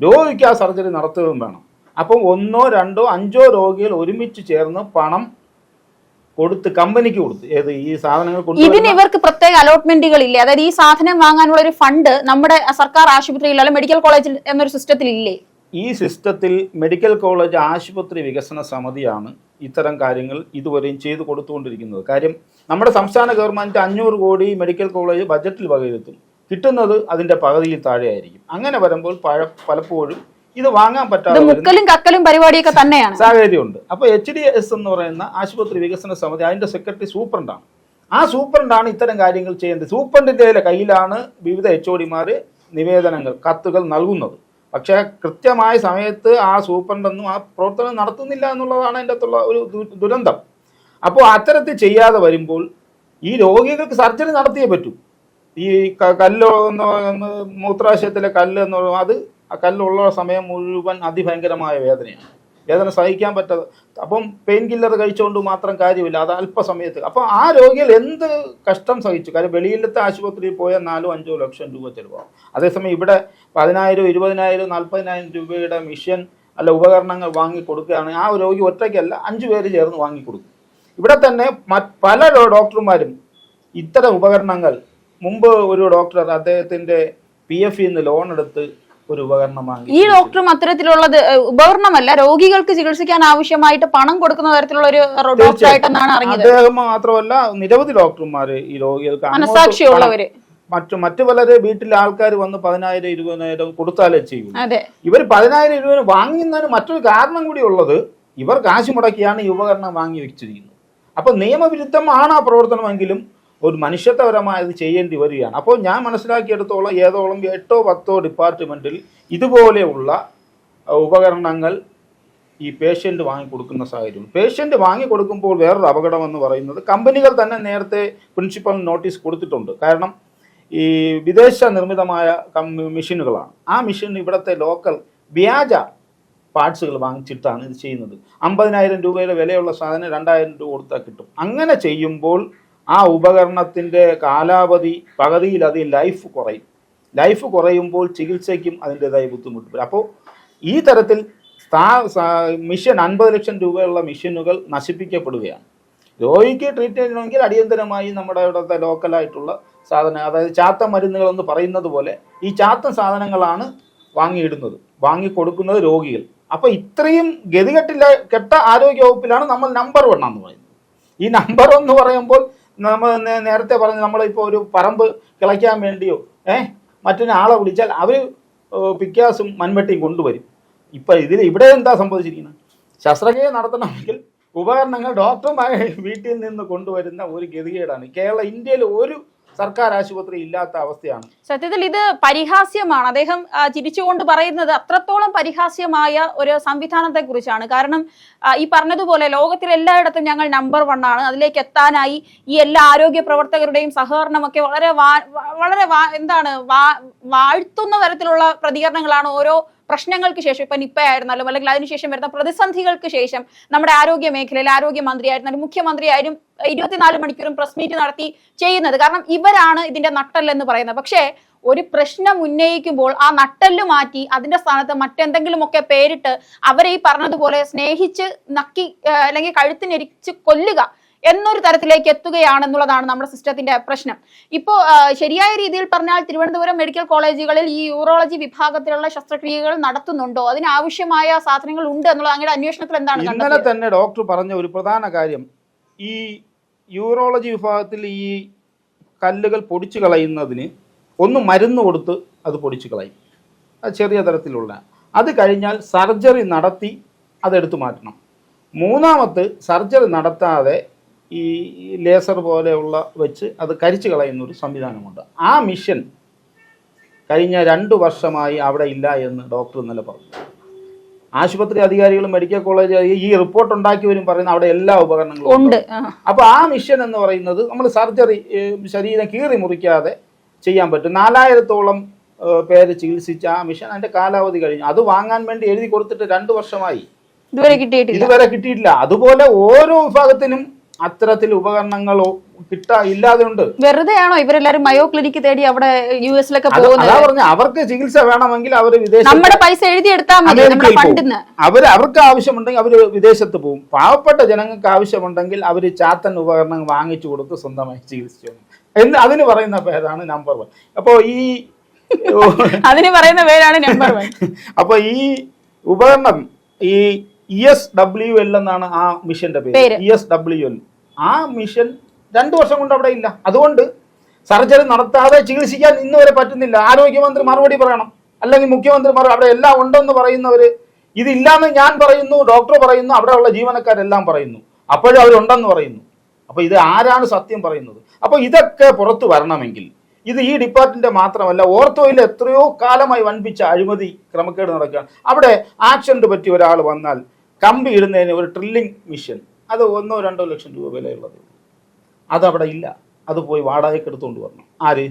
S3: രോഗിക്ക് ആ സർജറി നടത്തുകയും വേണം. അപ്പം ഒന്നോ രണ്ടോ അഞ്ചോ രോഗികൾ ഒരുമിച്ച് ചേർന്ന് പണം കൊടുത്ത് കമ്പനിക്ക് കൊടുത്ത് ഏത് ഈ സാധനങ്ങൾ
S2: ഇതിന് ഇവർക്ക് പ്രത്യേക അലോട്ട്മെന്റുകൾ ഇല്ലേ? അതായത് ഈ സാധനം വാങ്ങാനുള്ള ഒരു ഫണ്ട് നമ്മുടെ സർക്കാർ ആശുപത്രിയിൽ അല്ലെങ്കിൽ മെഡിക്കൽ കോളേജിൽ എന്നൊരു സിസ്റ്റത്തിൽ ഇല്ലേ?
S3: ഈ സിസ്റ്റത്തിൽ മെഡിക്കൽ കോളേജ് ആശുപത്രി വികസന സമിതിയാണ് ഇത്തരം കാര്യങ്ങൾ ഇതുവരെയും ചെയ്തു കൊടുത്തുകൊണ്ടിരിക്കുന്നത്. കാര്യം നമ്മുടെ സംസ്ഥാന ഗവൺമെന്റ് അഞ്ഞൂറ് കോടി മെഡിക്കൽ കോളേജ് ബജറ്റിൽ വകയിരുത്തും. കിട്ടുന്നത് അതിന്റെ പകുതിയിൽ താഴെയായിരിക്കും. അങ്ങനെ വരുമ്പോൾ പഴ പലപ്പോഴും ഇത് വാങ്ങാൻ പറ്റാതെ
S2: മുക്കലും കക്കലും പരിപാടിയൊക്കെ തന്നെയാണ്.
S3: സാഹചര്യമുണ്ട്. അപ്പോൾ എച്ച് ഡി എസ് എന്ന് പറയുന്ന ആശുപത്രി വികസന സമിതി അതിന്റെ സെക്രട്ടറി സൂപ്രണ്ടാണ്. ആ സൂപ്രണ്ടാണ് ഇത്തരം കാര്യങ്ങൾ ചെയ്യേണ്ടത്. സൂപ്രണ്ടിന്റെ കയ്യിലാണ് വിവിധ എച്ച് ഒടിമാർ നിവേദനങ്ങൾ കത്തുകൾ നൽകുന്നത്. പക്ഷേ കൃത്യമായ സമയത്ത് ആ സൂപ്രണ്ടൊന്നും ആ പ്രവർത്തനം നടത്തുന്നില്ല എന്നുള്ളതാണ് അതിന്റെ അകത്തുള്ള ഒരു ദുരന്തം. അപ്പോൾ അത്തരത്തിൽ ചെയ്യാതെ വരുമ്പോൾ ഈ രോഗികൾക്ക് സർജറി നടത്തിയേ പറ്റൂ. ഈ കല്ല് മൂത്രാശയത്തിലെ കല്ല് എന്ന് പറയുന്നത് അത് ആ കല്ലുള്ള സമയം മുഴുവൻ അതിഭയങ്കരമായ വേദനയാണ്. വേദന സഹിക്കാൻ പറ്റാതെ അപ്പം പെയിൻ കില്ലർ കഴിച്ചുകൊണ്ട് മാത്രം കാര്യമില്ല. അത് അല്പസമയത്ത്. അപ്പം ആ രോഗികൾ എന്ത് കഷ്ടം സഹിച്ചു? കാര്യം വെളിയിലത്തെ ആശുപത്രിയിൽ പോയാൽ നാലോ അഞ്ചോ ലക്ഷം രൂപ ചിലവാകും. അതേസമയം ഇവിടെ പതിനായിരം ഇരുപതിനായിരം നാൽപ്പതിനായിരം രൂപയുടെ മിഷൻ അല്ല ഉപകരണങ്ങൾ വാങ്ങി കൊടുക്കുകയാണെങ്കിൽ ആ രോഗി ഒറ്റയ്ക്കല്ല അഞ്ചു പേര് ചേർന്ന് വാങ്ങി കൊടുക്കും. ഇവിടെ തന്നെ പല ഡോക്ടർമാരും ഇത്തരം ഉപകരണങ്ങൾ മുമ്പ് ഒരു ഡോക്ടർ അദ്ദേഹത്തിന്റെ പി എഫ് ഇന്ന് ലോൺ എടുത്ത് ഒരു ഉപകരണം വാങ്ങി.
S2: ഈ ഡോക്ടറും അത്തരത്തിലുള്ളത് ഉപകരണമല്ല രോഗികൾക്ക് ചികിത്സിക്കാൻ ആവശ്യമായിട്ട് പണം കൊടുക്കുന്ന തരത്തിലുള്ള ഒരു ഡോക്ടറായിട്ടെന്നാണ് അറിഞ്ഞത്.
S3: അദ്ദേഹം മാത്രമല്ല നിരവധി ഡോക്ടർമാർ ഈ രോഗികൾക്ക്
S2: മനസാക്ഷിയുള്ളവര്.
S3: മറ്റു മറ്റു പലരെ വീട്ടിലെ ആൾക്കാർ വന്ന് പതിനായിരം ഇരുപതിനായിരം കൊടുത്താലേ ചെയ്യൂ. ഇവർ പതിനായിരം ഇരുപതിനും വാങ്ങുന്നതിന് മറ്റൊരു കാരണം കൂടി ഉള്ളത് ഇവർ കാശ് മുടക്കിയാണ് ഈ ഉപകരണം വാങ്ങി വെച്ചിരിക്കുന്നത്. അപ്പൊ നിയമവിരുദ്ധമാണ് ആ പ്രവർത്തനമെങ്കിലും ഒരു മനുഷ്യത്വപരമായത് ചെയ്യേണ്ടി വരികയാണ്. അപ്പോൾ ഞാൻ മനസ്സിലാക്കിയെടുത്തോളം ഏതോളം എട്ടോ പത്തോ ഡിപ്പാർട്ട്മെന്റിൽ ഇതുപോലെയുള്ള ഉപകരണങ്ങൾ ഈ പേഷ്യന്റ് വാങ്ങിക്കൊടുക്കുന്ന സാഹചര്യം പേഷ്യന്റ് വാങ്ങിക്കൊടുക്കുമ്പോൾ വേറൊരു അപകടം എന്ന് പറയുന്നത് കമ്പനികൾ തന്നെ നേരത്തെ പ്രിൻസിപ്പൽ നോട്ടീസ് കൊടുത്തിട്ടുണ്ട്. കാരണം ഈ വിദേശ നിർമ്മിതമായ മെഷീനുകളാണ്. ആ മെഷീൻ ഇവിടുത്തെ ലോക്കൽ വ്യാജ പാർട്സുകൾ വാങ്ങിച്ചിട്ടാണ് ഇത് ചെയ്യുന്നത്. അമ്പതിനായിരം രൂപയുടെ വിലയുള്ള സാധനം രണ്ടായിരം രൂപ കൊടുത്താൽ കിട്ടും. അങ്ങനെ ചെയ്യുമ്പോൾ ആ ഉപകരണത്തിന്റെ കാലാവധി പകുതിയിൽ അത് ലൈഫ് കുറയും. ലൈഫ് കുറയുമ്പോൾ ചികിത്സയ്ക്കും അതിന്റെതായ ബുദ്ധിമുട്ട് വരും. അപ്പോൾ ഈ തരത്തിൽ സ്ഥാ- മിഷൻ അൻപത് ലക്ഷം രൂപയുള്ള മിഷനുകൾ നശിപ്പിക്കപ്പെടുകയാണ്. രോഗിക്ക് ട്രീറ്റ് ചെയ്യണമെങ്കിൽ അടിയന്തരമായി നമ്മുടെ ഇവിടുത്തെ ലോക്കലായിട്ടുള്ള സാധനം അതായത് ചാത്ത മരുന്നുകൾ എന്ന് പറയുന്നത് പോലെ ഈ ചാത്ത സാധനങ്ങളാണ് വാങ്ങിയിടുന്നത്. വാങ്ങിക്കൊടുക്കുന്നത് രോഗികൾ. അപ്പോൾ ഇത്രയും ഗതികെട്ടില്ല കെട്ട ആരോഗ്യ വകുപ്പിലാണ് നമ്മൾ നമ്പർ വൺ എന്ന് പറയുന്നത്. ഈ നമ്പർ എന്ന് പറയുമ്പോൾ നമ്മൾ നേരത്തെ പറഞ്ഞ് നമ്മളിപ്പോൾ ഒരു പറമ്പ് കിളയ്ക്കാൻ വേണ്ടിയോ ഏഹ് മറ്റൊരാളെ വിളിച്ചാൽ അവർ പിക്കാസും മൺവെട്ടിയും കൊണ്ടുവരും. ഇപ്പം ഇതിൽ ഇവിടെ എന്താ സംഭവിച്ചിരിക്കുന്നത് ശസ്ത്രക്രിയ നടത്തണമെങ്കിൽ ഉപകരണങ്ങൾ ഡോക്ടർമാരെ വീട്ടിൽ നിന്ന് കൊണ്ടുവരുന്ന ഒരു ഗതികേടാണ്. കേരള ഇന്ത്യയിൽ ഒരു സർക്കാർ ആശുപത്രി ഇല്ലാത്ത അവസ്ഥയാണ്.
S2: സത്യത്തിൽ ഇത് പരിഹാസ്യമാണ്. അദ്ദേഹം ചിരിച്ചുകൊണ്ട് പറയുന്നത് അത്രത്തോളം പരിഹാസ്യമായ ഒരു സംവിധാനത്തെ കുറിച്ചാണ് കാരണം ഈ പറഞ്ഞതുപോലെ ലോകത്തിൽ എല്ലായിടത്തും ഞങ്ങൾ നമ്പർ വൺ ആണ്. അതിലേക്ക് എത്താനായി ഈ എല്ലാ ആരോഗ്യ പ്രവർത്തകരുടെയും സഹകരണമൊക്കെ വളരെ വളരെ എന്താണ് വാഴ്ത്തുന്ന തരത്തിലുള്ള പ്രതികരണങ്ങളാണ് ഓരോ പ്രശ്നങ്ങൾക്ക് ശേഷം ഇപ്പൊ നിപ്പ ആയിരുന്നാലും അല്ലെങ്കിൽ അതിനുശേഷം വരുന്ന പ്രതിസന്ധികൾക്ക് ശേഷം നമ്മുടെ ആരോഗ്യ മേഖലയിൽ ആരോഗ്യമന്ത്രിയായിരുന്നാലും മുഖ്യമന്ത്രിയായാലും ഇരുപത്തിനാല് മണിക്കൂറും പ്രസ് മീറ്റ് നടത്തി ചെയ്യുന്നത്. കാരണം ഇവരാണ് ഇതിന്റെ നട്ടല്ലെന്ന് പറയുന്നത്. പക്ഷേ ഒരു പ്രശ്നം ഉന്നയിക്കുമ്പോൾ ആ നട്ടെല്ല് മാറ്റി അതിന്റെ സ്ഥാനത്ത് മറ്റെന്തെങ്കിലുമൊക്കെ പേരിട്ട് അവരെ ഈ പറഞ്ഞതുപോലെ സ്നേഹിച്ച് നക്കി അല്ലെങ്കിൽ കഴുത്തിനെരിച്ച് കൊല്ലുക എന്നൊരു തരത്തിലേക്ക് എത്തുകയാണെന്നുള്ളതാണ് നമ്മുടെ സിസ്റ്റത്തിന്റെ പ്രശ്നം. ഇപ്പോൾ ശരിയായ രീതിയിൽ പറഞ്ഞാൽ തിരുവനന്തപുരം മെഡിക്കൽ കോളേജുകളിൽ ഈ യൂറോളജി വിഭാഗത്തിലുള്ള ശസ്ത്രക്രിയകൾ നടത്തുന്നുണ്ടോ? അതിനാവശ്യമായ സാധനങ്ങൾ ഉണ്ട് എന്നുള്ളത് അങ്ങയുടെ അന്വേഷണത്തിൽ എന്താണ്
S3: ഇന്നലെ തന്നെ ഡോക്ടർ പറഞ്ഞ ഒരു പ്രധാന കാര്യം ഈ യൂറോളജി വിഭാഗത്തിൽ ഈ കല്ലുകൾ പൊടിച്ചു കളയുന്നതിന് ഒന്ന് മരുന്ന് കൊടുത്ത് അത് പൊടിച്ചു കളയും. അത് ചെറിയ തരത്തിലുള്ള. അത് കഴിഞ്ഞാൽ സർജറി നടത്തി അതെടുത്തു മാറ്റണം. മൂന്നാമത്ത് സർജറി നടത്താതെ ഈ ലേസർ പോലെയുള്ള വെച്ച് അത് കരിച്ചു കളയുന്ന ഒരു സംവിധാനമുണ്ട്. ആ മിഷൻ കഴിഞ്ഞ രണ്ട് വർഷമായി അവിടെ ഇല്ല എന്ന് ഡോക്ടർ ഇന്നലെ പറഞ്ഞു. ആശുപത്രി അധികാരികളും മെഡിക്കൽ കോളേജ് ഈ റിപ്പോർട്ട് ഉണ്ടാക്കിയവരും പറയുന്ന അവിടെ എല്ലാ ഉപകരണങ്ങളും
S2: ഉണ്ട്. അപ്പൊ
S3: അപ്പോൾ ആ മിഷൻ എന്ന് പറയുന്നത് നമ്മൾ സർജറി ശരീരം കീറി മുറിക്കാതെ ചെയ്യാൻ പറ്റും. നാലായിരത്തോളം പേര് ചികിത്സിച്ച ആ മിഷൻ അതിന്റെ കാലാവധി കഴിഞ്ഞു. അത് വാങ്ങാൻ വേണ്ടി എഴുതി കൊടുത്തിട്ട് രണ്ട് വർഷമായി.
S2: ഇതുവരെ കിട്ടിയിട്ടില്ല.
S3: ഇതുവരെ കിട്ടിയിട്ടില്ല. അതുപോലെ ഓരോ വിഭാഗത്തിനും അത്തരത്തിൽ ഉപകരണങ്ങളോ കിട്ടാ ഇല്ലാതെ ഉണ്ട്
S2: വെറുതെയാണോ ഇവരെല്ലാരും മയോ ക്ലിനിക്ക് തേടി അവിടെ യു എസിലൊക്കെ പോകുന്നത്?
S3: അവർക്ക് ചികിത്സ വേണമെങ്കിൽ അവർ വിദേശ
S2: നമ്മുടെ പൈസ എഴുതിയെടുത്താൽ മതി
S3: അവർ അവർക്ക് ആവശ്യമുണ്ടെങ്കിൽ അവർ വിദേശത്ത് പോകും. പാവപ്പെട്ട ജനങ്ങൾക്ക് ആവശ്യമുണ്ടെങ്കിൽ അവർ ചാത്തൻ ഉപകരണങ്ങൾ വാങ്ങിച്ചു കൊടുത്ത് സ്വന്തമായി ചികിത്സിച്ചു എന്ന് അതിന് പറയുന്ന പേരാണ് നമ്പർ വൺ. അപ്പോൾ ഈ *laughs*
S2: അതിന് പറയുന്ന പേരാണ് നമ്പർ വൺ.
S3: അപ്പൊ ഈ ഉപകരണം ഈ ഇ എസ് ഡബ്ല്യു എൽ എന്നാണ് ആ മിഷന്റെ പേര്. ഇ എസ് ഡബ്ല്യു എൽ ആ മിഷൻ രണ്ടു വർഷം കൊണ്ട് അവിടെ ഇല്ല. അതുകൊണ്ട് സർജറി നടത്താതെ ചികിത്സിക്കാൻ ഇന്ന് വരെ പറ്റുന്നില്ല. ആരോഗ്യമന്ത്രി മറുപടി പറയണം. അല്ലെങ്കിൽ മുഖ്യമന്ത്രി മറുപടി അവിടെ എല്ലാം ഉണ്ടെന്ന് പറയുന്നവര് ഇതില്ലാന്ന് ഞാൻ പറയുന്നു ഡോക്ടർ പറയുന്നു അവിടെയുള്ള ജീവനക്കാരെല്ലാം പറയുന്നു. അപ്പോഴും അവരുണ്ടെന്ന് പറയുന്നു. അപ്പൊ ഇത് ആരാണ് സത്യം പറയുന്നത്? അപ്പൊ ഇതൊക്കെ പുറത്തു വരണമെങ്കിൽ ഇത് ഈ ഡിപ്പാർട്ട്മെന്റ് മാത്രമല്ല ഓർത്തോയിൽ എത്രയോ കാലമായി വൻപിച്ച അഴിമതി ക്രമക്കേട് നടക്കുകയാണ്. അവിടെ ആക്സിഡന്റ് പറ്റി ഒരാൾ വന്നാൽ കമ്പി ഇടുന്നതിന് ഒരു ഡ്രില്ലിംഗ് മിഷൻ അത് ഒന്നോ രണ്ടോ ലക്ഷം രൂപ വിലയുള്ളത് അതവിടെ ഇല്ല. അത് പോയി വാടകയ്ക്ക് എടുത്തുകൊണ്ട് വരണം. ആര്?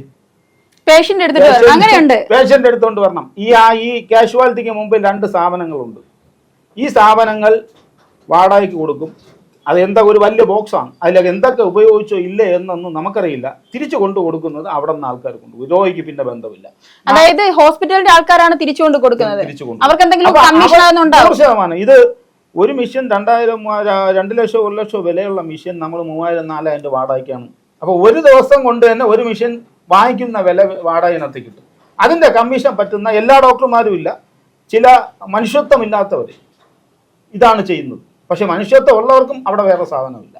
S2: പേഷ്യന്റ് എടുത്തിട്ട് വരണം. അങ്ങനെയുണ്ട്.
S3: പേഷ്യന്റ് എടുത്തുകൊണ്ട് വരണം. ഈ ആ ഈ കാഷ്വാലിറ്റിക്ക് മുമ്പിൽ രണ്ട് സ്ഥാപനങ്ങളുണ്ട് ഈ സ്ഥാപനങ്ങൾ വാടകയ്ക്ക് കൊടുക്കും. അത് എന്താ ഒരു വലിയ ബോക്സാണ്. അതിലൊക്കെ എന്തൊക്കെ ഉപയോഗിച്ചോ ഇല്ലേ എന്നൊന്നും നമുക്കറിയില്ല. തിരിച്ചു കൊണ്ടു കൊടുക്കുന്നത് അവിടെ നിന്ന് ആൾക്കാർ കൊണ്ടു രോഗിക്ക് പിന്നെ ബന്ധമില്ല.
S2: അതായത് ഹോസ്പിറ്റലിന്റെ ആൾക്കാരാണ് കൊടുക്കുന്നത്.
S3: തിരിച്ചു കൊണ്ടു
S2: അവർക്ക് എന്തെങ്കിലും കമ്മീഷൻ
S3: ശതമാനം. ഇത് ഒരു മിഷ്യൻ രണ്ടായിരം രണ്ട് ലക്ഷം ഒരു ലക്ഷം വിലയുള്ള മിഷ്യൻ നമ്മൾ മൂവായിരം നാലായിരം രൂപ വാടകയ്ക്കാണ്. അപ്പോൾ ഒരു ദിവസം കൊണ്ട് തന്നെ ഒരു മിഷ്യൻ വാങ്ങിക്കുന്ന വില വാടക ഇനത്തിൽ കിട്ടും. അതിന്റെ കമ്മീഷൻ പറ്റുന്ന എല്ലാ ഡോക്ടർമാരും ഇല്ല. ചില മനുഷ്യത്വമില്ലാത്തവർ ഇതാണ് ചെയ്യുന്നത്. പക്ഷേ മനുഷ്യത്വം ഉള്ളവർക്കും അവിടെ വേറെ സാധനമില്ല.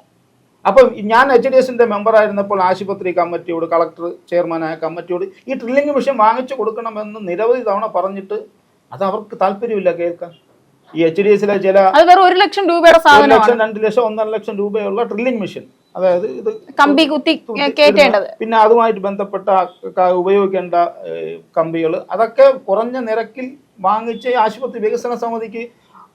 S3: അപ്പം ഞാൻ എച്ച് ഡി എസിന്റെ മെമ്പറായിരുന്നപ്പോൾ ആശുപത്രി കമ്മിറ്റിയോട് കളക്ടർ ചെയർമാനായ കമ്മിറ്റിയോട് ഈ ഡ്രില്ലിംഗ് മിഷൻ വാങ്ങിച്ചു കൊടുക്കണമെന്ന് നിരവധി തവണ പറഞ്ഞിട്ട് അത് അവർക്ക് താല്പര്യമില്ല കേൾക്കാൻ. ഈ എച്ച് ഡി എസിലെ ചില
S2: ഒരു ലക്ഷം രൂപയുടെ
S3: ഒരു ലക്ഷം രണ്ട് ലക്ഷം ഒന്നര ലക്ഷം രൂപയുള്ള ഡ്രില്ലിംഗ് മെഷീൻ അതായത് ഇത്
S2: കമ്പി കുത്തി കയറ്റേണ്ടത്
S3: പിന്നെ അതുമായിട്ട് ബന്ധപ്പെട്ട ഉപയോഗിക്കേണ്ട കമ്പികൾ. അതൊക്കെ കുറഞ്ഞ നിരക്കിൽ വാങ്ങിച്ച് ആശുപത്രി വികസന സമിതിക്ക്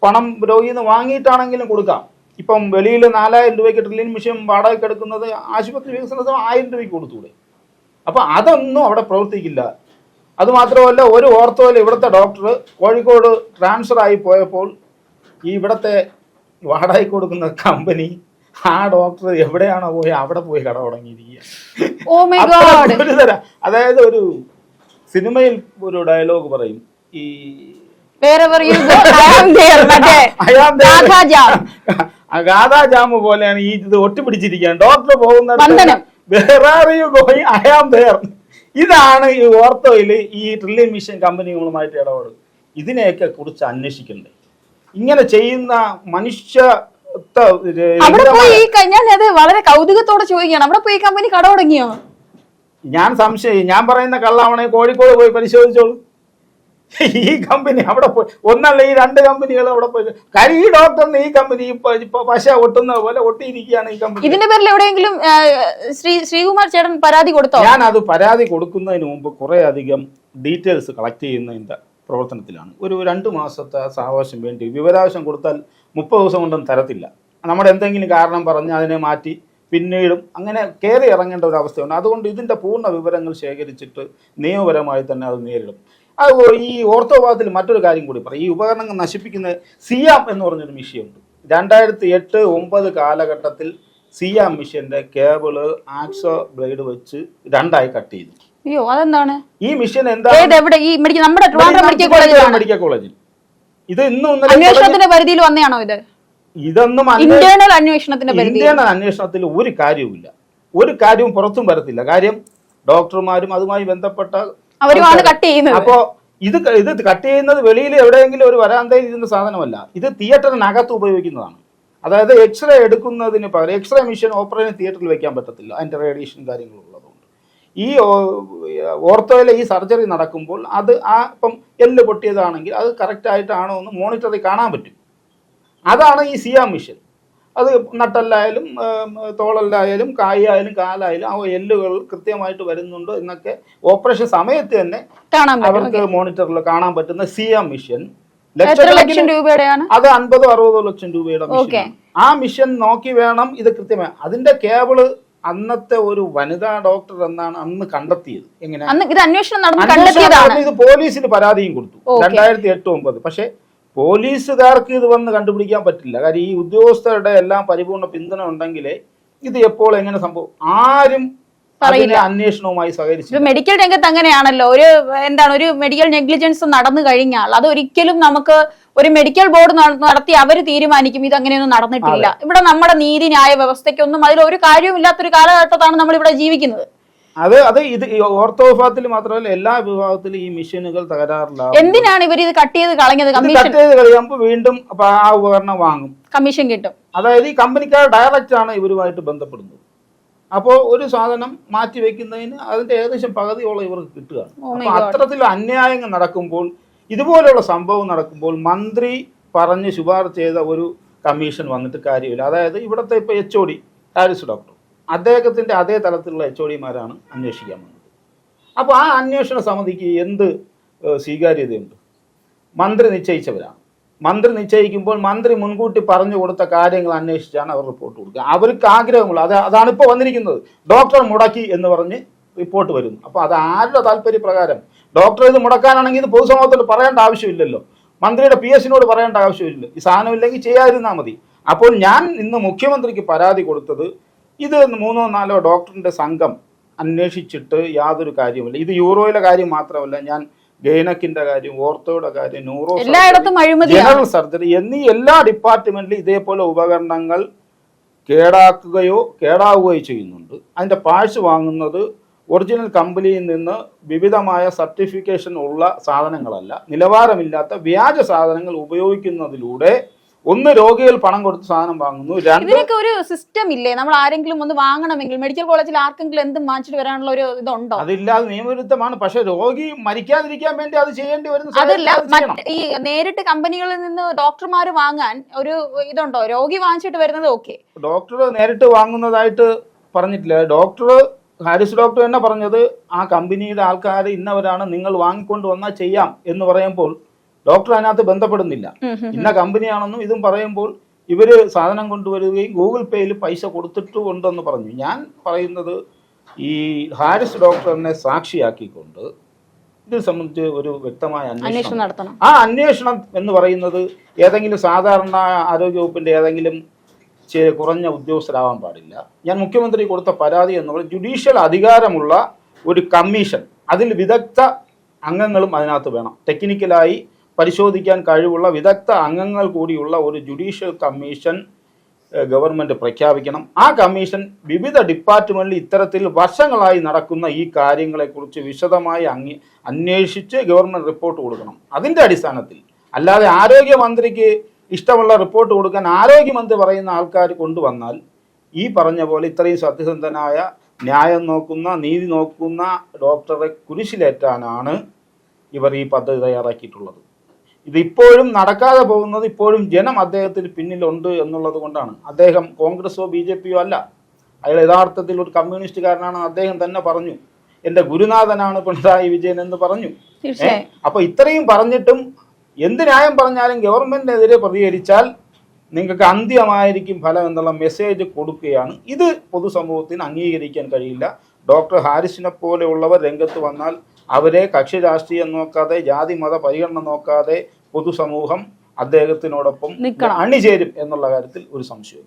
S3: പണം രോഗിയിൽ നിന്ന് വാങ്ങിയിട്ടാണെങ്കിലും കൊടുക്കാം. ഇപ്പം വെളിയിൽ നാലായിരം രൂപയ്ക്ക് ഡ്രില്ലിംഗ് മെഷീൻ വാടകയ്ക്ക് എടുക്കുന്നത് ആശുപത്രി വികസന സമിതി ആയിരം രൂപയ്ക്ക് കൊടുത്തൂടെ. അപ്പം അതൊന്നും അവിടെ പ്രവർത്തിക്കില്ല. അതുമാത്രമല്ല ഒരു ഓർത്തോയിൽ ഇവിടുത്തെ ഡോക്ടർ കോഴിക്കോട് ട്രാൻസ്ഫർ ആയി പോയപ്പോൾ ഈ ഇവിടുത്തെ വാടകയ്ക്ക് കൊടുക്കുന്ന കമ്പനി ആ ഡോക്ടർ എവിടെയാണോ പോയി അവിടെ പോയി കട തുടങ്ങിയിരിക്കുക.
S2: ഗോഡ്
S3: അതായത് ഒരു സിനിമയിൽ ഒരു ഡയലോഗ് പറയും ഈ
S2: ദേർ *laughs*
S3: ഗാഥാ ജാമ് പോലെയാണ് ഈ ഇത് ഒട്ടിപ്പിടിച്ചിരിക്കുക ഡോക്ടർ
S2: വന്ദനം.
S3: വേറെ ഐ ആം there. ഇതാണ് ഈ ഓർത്തോയിൽ ഈ ട്രില്യൺ മിഷൻ കമ്പനികളുമായിട്ട് ഇടപെടും. ഇതിനെയൊക്കെ കുറിച്ച് അന്വേഷിക്കണ്ടേ? ഇങ്ങനെ ചെയ്യുന്ന മനുഷ്യ
S2: അവിടെ പോയി ഞാൻ അത് വളരെ കൗതുകത്തോടെ ചോദിക്കുകയാണ്. അവിടെ പോയി കമ്പനി കടമുടങ്ങിയോ?
S3: ഞാൻ സംശയം ഞാൻ പറയുന്ന കള്ളാവണെ കോഴിക്കോട് പോയി പരിശോധിച്ചോളൂ. ഈ കമ്പനി അവിടെ പോയി. ഒന്നല്ല ഈ രണ്ട് കമ്പനികൾ അവിടെ പോയി. കാര്യം ഈ ഡോക്ടറിന് ഈ കമ്പനി ഇപ്പൊ പശ ഒട്ടുന്നത് പോലെ ഒട്ടിയിരിക്കുകയാണ് ഈ കമ്പനി
S2: ഇതിന്റെ പേരിൽ എവിടെയെങ്കിലും ശ്രീ ശ്രീകുമാർ ചേട്ടൻ പരാതി കൊടുത്തോ?
S3: ഞാൻ അത് പരാതി കൊടുക്കുന്നതിന് മുമ്പ് കുറെ അധികം ഡീറ്റെയിൽസ് കളക്ട് ചെയ്യുന്നതിന്റെ പ്രവർത്തനത്തിലാണ്. ഒരു രണ്ട് മാസത്തെ സാവകാശം വേണ്ടി വിവരാവശ്യം കൊടുത്താൽ മുപ്പത് ദിവസം കൊണ്ടും തരത്തില്ല. നമ്മുടെ എന്തെങ്കിലും കാരണം പറഞ്ഞ് അതിനെ മാറ്റി പിന്നീടും അങ്ങനെ കയറി ഇറങ്ങേണ്ട ഒരു അവസ്ഥയുണ്ട്. അതുകൊണ്ട് ഇതിന്റെ പൂർണ വിവരങ്ങൾ ശേഖരിച്ചിട്ട് നിയമപരമായി തന്നെ അത് നേരിടും. ഈ ഓർത്തോഭാഗത്തിൽ മറ്റൊരു കാര്യം കൂടി പറയും ഈ ഉപകരണങ്ങൾ നശിപ്പിക്കുന്ന സിയാം എന്ന് പറഞ്ഞൊരു മിഷ്യമുണ്ട് രണ്ടായിരത്തി എട്ട് ഒമ്പത് കാലഘട്ടത്തിൽ സിയാം മിഷ്യന്റെ കേബിൾ ആക്സോ ബ്ലേഡ് വെച്ച് രണ്ടായി കട്ട് ചെയ്തു.
S2: അയ്യോ അതെന്താണ്?
S3: ഈ മിഷൻ എന്താ
S2: ഈ നമ്മുടെ മെഡിക്കൽ
S3: കോളേജിൽ. ഇത് ഇന്നും
S2: അന്വേഷണത്തിന്റെ പരിധിയിൽ വന്നതാണോ ഇത്?
S3: ഇതൊന്നും
S2: ഇന്റേണൽ അന്വേഷണത്തിന്റെ
S3: ഇന്ത്യയുടെ അന്വേഷണത്തിൽ ഒരു കാര്യവുമില്ല. ഒരു കാര്യവും പുറത്തും വരത്തില്ല. കാര്യം ഡോക്ടർമാരും അതുമായി ബന്ധപ്പെട്ട
S2: അവരുമാണ് കട്ട് ചെയ്യുന്നത്.
S3: അപ്പോ ഇത് ഇത് കട്ട് ചെയ്യുന്നത് വെളിയിൽ എവിടെയെങ്കിലും ഒരു വരാന്തയിൽ ഇരുന്ന സാധനമല്ല. ഇത് തിയേറ്ററിനകത്ത് ഉപയോഗിക്കുന്നതാണ്. അതായത് എക്സ്റേ എടുക്കുന്നതിന് പകരം എക്സ്റേ മെഷീൻ ഓപ്പറേഷൻ തിയേറ്ററിൽ വെക്കാൻ പറ്റത്തില്ല. അതിന്റെ റേഡിയേഷൻ കാര്യങ്ങളും ഉള്ളതുകൊണ്ട്. ഈ ഓർത്തോയിലെ ഈ സർജറി നടക്കുമ്പോൾ അത് ആ ഇപ്പം എല്ല് പൊട്ടിയതാണെങ്കിൽ അത് കറക്റ്റ് ആയിട്ടാണോ എന്ന് മോണിറ്ററിൽ കാണാൻ പറ്റും. അതാണ് ഈ സിയാം മിഷൻ അത് നട്ടല്ലായാലും തോളല്ലായാലും കായായാലും കാലായാലും ആ എല്ലുകൾ കൃത്യമായിട്ട് വരുന്നുണ്ടോ എന്നൊക്കെ ഓപ്പറേഷൻ സമയത്ത് തന്നെ അവർക്ക് മോണിറ്ററിൽ കാണാൻ പറ്റുന്ന സിയാം മിഷൻ.
S2: ലക്ഷം രൂപയുടെയാണ്?
S3: അത് അൻപതോ അറുപതോ ലക്ഷം രൂപയുടെ മിഷൻ ആ മിഷൻ നോക്കി വേണം ഇത് കൃത്യമായി. അതിന്റെ കേബിൾ അന്നത്തെ ഒരു വനിതാ ഡോക്ടർ എന്നാണ് അന്ന് കണ്ടെത്തിയത്. എങ്ങനെ?
S2: ഇത്
S3: പോലീസിന് പരാതിയും കൊടുത്തു. രണ്ടായിരത്തി എട്ട് ഒമ്പത്. പക്ഷെ പോലീസുകാർക്ക് ഇത് വന്ന് കണ്ടുപിടിക്കാൻ പറ്റില്ല. കാര്യം ഈ ഉദ്യോഗസ്ഥരുടെ എല്ലാം പരിപൂർണ പിന്തുണ ഉണ്ടെങ്കിലേ ഇത് എപ്പോൾ എങ്ങനെ സംഭവം? ആരും അന്വേഷണവുമായി സഹകരിച്ചു
S2: മെഡിക്കൽ രംഗത്ത് അങ്ങനെയാണല്ലോ. ഒരു എന്താണ് ഒരു മെഡിക്കൽ നെഗ്ലിജൻസ് നടന്നു കഴിഞ്ഞാൽ അത് ഒരിക്കലും നമുക്ക് ഒരു മെഡിക്കൽ ബോർഡ് നടത്തി അവർ തീരുമാനിക്കും ഇത് അങ്ങനെയൊന്നും നടന്നിട്ടില്ല. ഇവിടെ നമ്മുടെ നീതിന്യായ വ്യവസ്ഥയ്ക്കൊന്നും അതിൽ ഒരു കാര്യവും ഇല്ലാത്തൊരു കാലഘട്ടത്താണ് നമ്മൾ ഇവിടെ ജീവിക്കുന്നത്.
S3: അത് അത് ഇത് ഓർത്തോ വിഭാഗത്തിൽ മാത്രമല്ല എല്ലാ വിഭാഗത്തിലും ഈ മെഷീനുകൾ തകരാറില്ല
S2: എന്തിനാണ് ഇവർ ഇത് കട്ട് ചെയ്ത് കളഞ്ഞത്?
S3: കട്ട് ചെയ്ത് കളയുമ്പോൾ വീണ്ടും ആ ഉപകരണം വാങ്ങും.
S2: കമ്മീഷൻ കിട്ടും.
S3: അതായത് ഈ കമ്പനിക്കാർ ഡയറക്റ്റ് ആണ് ഇവരുമായിട്ട് ബന്ധപ്പെടുന്നത്. അപ്പോൾ ഒരു സാധനം മാറ്റി വെക്കുന്നതിന് അതിന്റെ ഏകദേശം പകുതിയോളം ഇവർക്ക്
S2: കിട്ടുക. അപ്പോൾ
S3: അപ്പൊ അത്തരത്തിൽ അന്യായങ്ങൾ നടക്കുമ്പോൾ ഇതുപോലെയുള്ള സംഭവം നടക്കുമ്പോൾ മന്ത്രി പറഞ്ഞ് ശുപാർശ ചെയ്ത ഒരു കമ്മീഷൻ വന്നിട്ട് കാര്യമില്ല. അതായത് ഇവിടുത്തെ ഇപ്പോൾ H O D Haris doctor അദ്ദേഹത്തിന്റെ അതേ തലത്തിലുള്ള എച്ച് ഒ ഡിമാരാണ് അന്വേഷിക്കാൻ വന്നത്. അപ്പോൾ ആ അന്വേഷണ സമിതിക്ക് എന്ത് സ്വീകാര്യതയുണ്ട്? മന്ത്രി നിശ്ചയിച്ചവരാണ്. മന്ത്രി നിശ്ചയിക്കുമ്പോൾ മന്ത്രി മുൻകൂട്ടി പറഞ്ഞു കൊടുത്ത കാര്യങ്ങൾ അന്വേഷിച്ചാണ് അവർ റിപ്പോർട്ട് കൊടുക്കുക. അവർക്ക് ആഗ്രഹമുള്ള അത് അതാണ് ഇപ്പോൾ വന്നിരിക്കുന്നത്. ഡോക്ടർ മുടക്കി എന്ന് പറഞ്ഞ് റിപ്പോർട്ട് വരുന്നു. അപ്പോൾ അത് ആരുടെ താല്പര്യപ്രകാരം? ഡോക്ടർ ഇത് മുടക്കാനാണെങ്കിൽ ഇത് പൊതുസമൂഹത്തോട് പറയേണ്ട ആവശ്യമില്ലല്ലോ. മന്ത്രിയുടെ പി എസിനോട് പറയേണ്ട ആവശ്യമില്ല ഈ സാധനം ഇല്ലെങ്കിൽ ചെയ്യാതിരുന്നാൽ മതി. അപ്പോൾ ഞാൻ ഇന്ന് മുഖ്യമന്ത്രിക്ക് പരാതി കൊടുത്തത് ഇത് മൂന്നോ നാലോ ഡോക്ടറിന്റെ സംഘം അന്വേഷിച്ചിട്ട് യാതൊരു കാര്യമില്ല ഇത് യൂറോയിലെ കാര്യം മാത്രമല്ല ഞാൻ ഗൈനക്കിന്റെ കാര്യം ഓർത്തോയുടെ കാര്യം ന്യൂറോ ജനറൽ സർജറി എന്നീ എല്ലാ ഡിപ്പാർട്ട്മെന്റിലും ഇതേപോലെ ഉപകരണങ്ങൾ കേടാക്കുകയോ കേടാവുകയോ ചെയ്യുന്നുണ്ട്. അതിന്റെ പാഴ്സ് വാങ്ങുന്നത് ഒറിജിനൽ കമ്പനിയിൽ നിന്ന് വിവിധമായ സർട്ടിഫിക്കേഷൻ ഉള്ള സാധനങ്ങളല്ല. നിലവാരമില്ലാത്ത വ്യാജ സാധനങ്ങൾ ഉപയോഗിക്കുന്നതിലൂടെ ഒന്ന് രോഗികൾ പണം കൊടുത്ത് സാധനം വാങ്ങുന്നു
S2: ഇതിനൊക്കെ ഒരു സിസ്റ്റം ഇല്ലേ? നമ്മൾ ആരെങ്കിലും ഒന്ന് വാങ്ങണമെങ്കിൽ മെഡിക്കൽ കോളേജിൽ ആർക്കെങ്കിലും എന്തും വാങ്ങിച്ചിട്ട് വരാനുള്ള ഒരു ഇതുണ്ടോ?
S3: അതില്ലാതെ നിയമവിരുദ്ധമാണ്. പക്ഷെ രോഗി മരിക്കാതിരിക്കാൻ വേണ്ടി അത് ചെയ്യേണ്ടി വരുന്ന
S2: അതല്ല ഈ നേരിട്ട് കമ്പനികളിൽ നിന്ന് ഡോക്ടർമാർ വാങ്ങാൻ ഒരു ഇതുണ്ടോ? രോഗി വാങ്ങിച്ചിട്ട് വരുന്നത് ഓക്കെ
S3: ഡോക്ടർ നേരിട്ട് വാങ്ങുന്നതായിട്ട് പറഞ്ഞിട്ടില്ല. ഡോക്ടർ ഹാരിസ് ഡോക്ടർ തന്നെ പറഞ്ഞത് ആ കമ്പനിയുടെ ആൾക്കാർ ഇന്നവരാണ് നിങ്ങൾ വാങ്ങിക്കൊണ്ട് വന്നാൽ ചെയ്യാം എന്ന് പറയുമ്പോൾ ഡോക്ടർ അതിനകത്ത് ബന്ധപ്പെടുന്നില്ല. ഇന്ന കമ്പനിയാണെന്നും ഇതും പറയുമ്പോൾ ഇവർ സാധനം കൊണ്ടുവരികയും ഗൂഗിൾ പേയിൽ പൈസ കൊടുത്തിട്ട് ഉണ്ടെന്ന് പറഞ്ഞു. ഞാൻ പറയുന്നത് ഈ ഹാരിസ് ഡോക്ടറിനെ സാക്ഷിയാക്കിക്കൊണ്ട് ഇത് സംബന്ധിച്ച് ഒരു വ്യക്തമായ അന്വേഷണം
S2: അന്വേഷണം നടത്തണം.
S3: ആ അന്വേഷണം എന്ന് പറയുന്നത് ഏതെങ്കിലും സാധാരണ ആരോഗ്യവകുപ്പിന്റെ ഏതെങ്കിലും കുറഞ്ഞ ഉദ്യോഗസ്ഥരാവാൻ പാടില്ല. ഞാൻ മുഖ്യമന്ത്രി കൊടുത്ത പരാതി എന്ന് പറഞ്ഞാൽ ജുഡീഷ്യൽ അധികാരമുള്ള ഒരു കമ്മീഷൻ. അതിൽ വിദഗ്ധ അംഗങ്ങളും അതിനകത്ത് വേണം. ടെക്നിക്കലായി പരിശോധിക്കാൻ കഴിവുള്ള വിദഗ്ധ അംഗങ്ങൾ കൂടിയുള്ള ഒരു ജുഡീഷ്യൽ കമ്മീഷൻ ഗവൺമെന്റ് പ്രഖ്യാപിക്കണം. ആ കമ്മീഷൻ വിവിധ ഡിപ്പാർട്ട്മെന്റിൽ ഇത്തരത്തിൽ വർഷങ്ങളായി നടക്കുന്ന ഈ കാര്യങ്ങളെക്കുറിച്ച് വിശദമായി അങ്ങി അന്വേഷിച്ച് ഗവൺമെന്റ് റിപ്പോർട്ട് കൊടുക്കണം. അതിന്റെ അടിസ്ഥാനത്തിൽ അല്ലാതെ ആരോഗ്യമന്ത്രിക്ക് ഇഷ്ടമുള്ള റിപ്പോർട്ട് കൊടുക്കാൻ ആരോഗ്യമന്ത്രി പറയുന്ന ആൾക്കാർ കൊണ്ടുവന്നാൽ ഈ പറഞ്ഞ പോലെ ഇത്രയും സത്യസന്ധനായ ന്യായം നോക്കുന്ന നീതി നോക്കുന്ന ഡോക്ടറെ കുരിശിലേറ്റാനാണ് ഇവർ ഈ പദ്ധതി തയ്യാറാക്കിയിട്ടുള്ളത്. ഇതിപ്പോഴും നടക്കാതെ പോകുന്നത് ഇപ്പോഴും ജനം അദ്ദേഹത്തിന് പിന്നിലുണ്ട് എന്നുള്ളത് കൊണ്ടാണ്. അദ്ദേഹം കോൺഗ്രസോ ബി ജെ പിയോ അല്ല. അയാൾ യഥാർത്ഥത്തിൽ ഒരു കമ്മ്യൂണിസ്റ്റുകാരനാണെന്ന് അദ്ദേഹം തന്നെ പറഞ്ഞു. എന്റെ ഗുരുനാഥനാണ് പിണറായി വിജയൻ എന്ന് പറഞ്ഞു. അപ്പൊ ഇത്രയും പറഞ്ഞിട്ടും എന്ത് ന്യായം പറഞ്ഞാലും ഗവൺമെന്റിനെതിരെ പ്രതികരിച്ചാൽ നിങ്ങൾക്ക് അന്ത്യമായിരിക്കും ഫലം എന്നുള്ള മെസ്സേജ് കൊടുക്കുകയാണ്. ഇത് പൊതുസമൂഹത്തിന് അംഗീകരിക്കാൻ കഴിയില്ല. ഡോക്ടർ ഹാരിസിനെ പോലെയുള്ളവർ രംഗത്ത് വന്നാൽ അവരെ കക്ഷി രാഷ്ട്രീയം നോക്കാതെ ജാതി മത പരിഗണന നോക്കാതെ പൊതുസമൂഹം അദ്ദേഹത്തിനോടൊപ്പം. അണിചേരും എന്നുള്ള കാര്യത്തിൽ ഒരു സംശയവും